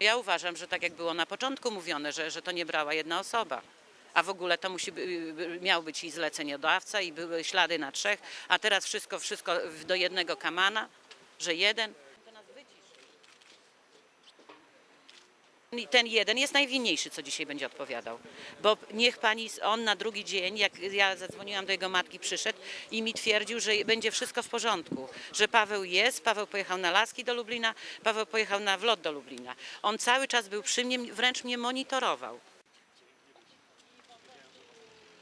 Ja uważam, że tak jak było na początku mówione, że, że to nie brała jedna osoba. A w ogóle to musi, miał być i zleceniodawca, i były ślady na trzech, a teraz wszystko, wszystko do jednego kamana, że jeden. Ten jeden jest najwinniejszy, co dzisiaj będzie odpowiadał. Bo niech pani, on na drugi dzień, jak ja zadzwoniłam do jego matki, przyszedł i mi twierdził, że będzie wszystko w porządku. Że Paweł jest, Paweł pojechał na laski do Lublina, Paweł pojechał na wlot do Lublina. On cały czas był przy mnie, wręcz mnie monitorował.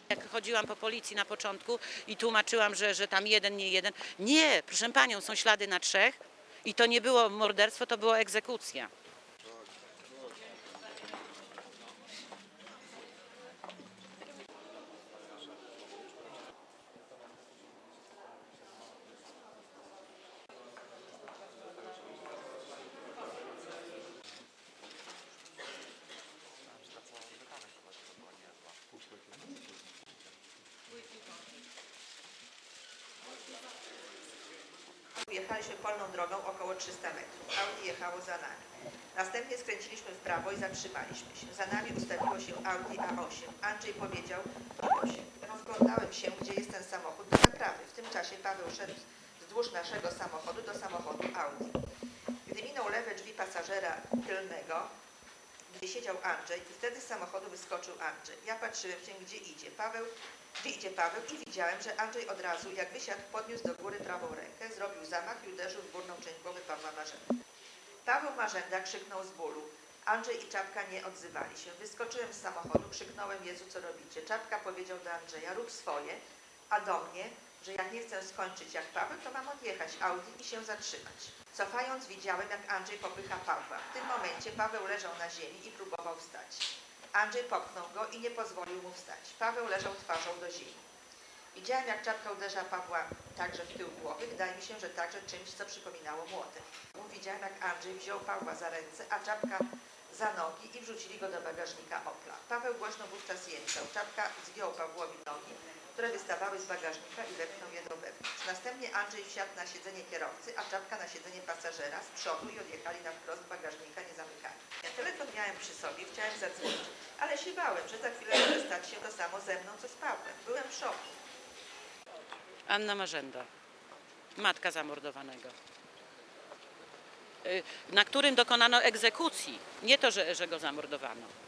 Jak chodziłam po policji na początku i tłumaczyłam, że, że tam jeden, nie jeden. Nie, proszę panią, są ślady na trzech i to nie było morderstwo, to była egzekucja. Jechaliśmy polną drogą około 300 metrów. Audi jechało za nami. Następnie skręciliśmy w prawo i zatrzymaliśmy się. Za nami ustawiło się Audi A8. Andrzej powiedział, "Zgubił się. rozglądałem się, gdzie jest ten samochód do naprawy. W tym czasie Paweł szedł wzdłuż naszego samochodu do samochodu Audi. Gdy minął lewe drzwi pasażera tylnego, gdzie siedział Andrzej i wtedy z samochodu wyskoczył Andrzej. Ja patrzyłem się, gdzie idzie Paweł, gdzie idzie Paweł i widziałem, że Andrzej od razu, jak wysiadł, podniósł do góry prawą rękę, zrobił zamach i uderzył w górną część głowy Pawła Marzenda. Paweł Marzenda krzyknął z bólu. Andrzej i Czapka nie odzywali się. Wyskoczyłem z samochodu, krzyknąłem Jezu, co robicie? Czapka powiedział do Andrzeja, rób swoje, a do mnie, że jak nie chcę skończyć jak Paweł, to mam odjechać Audi i się zatrzymać. Cofając widziałem, jak Andrzej popycha Pawła. W tym momencie Paweł leżał na ziemi i próbował wstać. Andrzej popchnął go i nie pozwolił mu wstać. Paweł leżał twarzą do ziemi. Widziałem, jak czapka uderza Pawła także w tył głowy. Wydaje mi się, że także czymś, co przypominało młotek. Widziałem, jak Andrzej wziął Pawła za ręce, a czapka za nogi i wrzucili go do bagażnika Opla. Paweł głośno wówczas jęczał. Czapka zgiął Pawłowi nogi, które wystawały z bagażnika i wepchnął je do wewnątrz. Następnie Andrzej wsiadł na siedzenie kierowcy, a Czapka na siedzenie pasażera z przodu i odjechali na wprost bagażnika nie zamykali. Ja telefon miałem przy sobie, chciałem zadzwonić, ale się bałem, że za chwilę może stać się to samo ze mną, co z Pawłem. Byłem w szoku. Anna Marzenda, matka zamordowanego, na którym dokonano egzekucji. Nie to, że, że go zamordowano.